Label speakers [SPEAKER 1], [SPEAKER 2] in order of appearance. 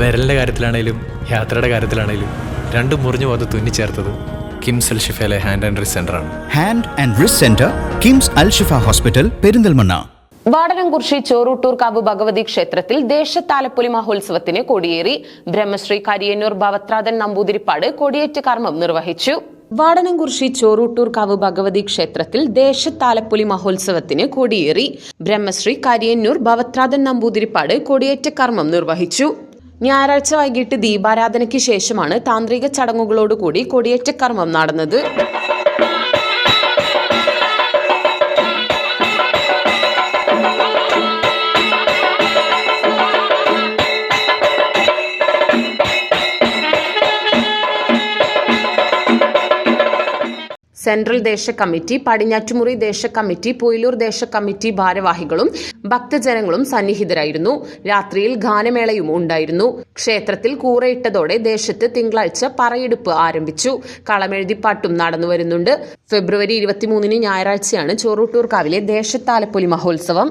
[SPEAKER 1] വിരലിന്റെ കാര്യത്തിലാണേലും യാത്രയുടെ കാര്യത്തിലാണേലും രണ്ടും മുറിഞ്ഞു പോകാതെ തുന്നിച്ചേർത്തത് കിംസ് അൽ ഷിഫയിലെ ഹാൻഡ് ആൻഡ് റിസ് ആണ്.
[SPEAKER 2] Hand and wrist centre KIMS Al Shifa hospital Perinthalmanna.
[SPEAKER 3] Vadanamkurissi Choruttur കാവ് ഭഗവതി ക്ഷേത്രത്തിൽ ദേശത്താലപ്പൊലി മഹോത്സവത്തിന് കൊടിയേറി ബ്രഹ്മശ്രീ കരിയന്നൂർ ഭവത്രാതൻ നമ്പൂതിരിപ്പാട് കൊടിയേറ്റ കർമ്മം നിർവഹിച്ചു. വാടനംകുർശി ചോറൂട്ടൂർ കാവ് ഭഗവതി ക്ഷേത്രത്തിൽ ദേശത്താലപ്പൊലി മഹോത്സവത്തിന് കൊടിയേറി ബ്രഹ്മശ്രീ കരിയന്നൂർ ഭവത്രാതൻ നമ്പൂതിരിപ്പാട് കൊടിയേറ്റ കർമ്മം നിർവഹിച്ചു. ഞായറാഴ്ച വൈകിട്ട് ദീപാരാധനയ്ക്ക് ശേഷമാണ് താന്ത്രിക ചടങ്ങുകളോടുകൂടി കൊടിയേറ്റ കർമ്മം നടന്നത് സെൻട്രൽ ദേശ കമ്മിറ്റി പടിഞ്ഞാറ്റുമുറി ദേശ കമ്മിറ്റി പൊയിലൂർ ദേശ കമ്മിറ്റി ഭാരവാഹികളും ഭക്തജനങ്ങളും സന്നിഹിതരായിരുന്നു. രാത്രിയിൽ ഗാനമേളയും ഉണ്ടായിരുന്നു. ക്ഷേത്രത്തിൽ കൂറയിട്ടതോടെ ദേശത്ത് തിങ്കളാഴ്ച പറയെടുപ്പ് ആരംഭിച്ചു. കളമെഴുതിപ്പാട്ടും നടന്നു വരുന്നുണ്ട്. ഫെബ്രുവരി ഇരുപത്തിമൂന്നിന് ഞായറാഴ്ചയാണ് ചോറൂട്ടൂർക്കാവിലെ ദേശത്താലപ്പൊലി മഹോത്സവം.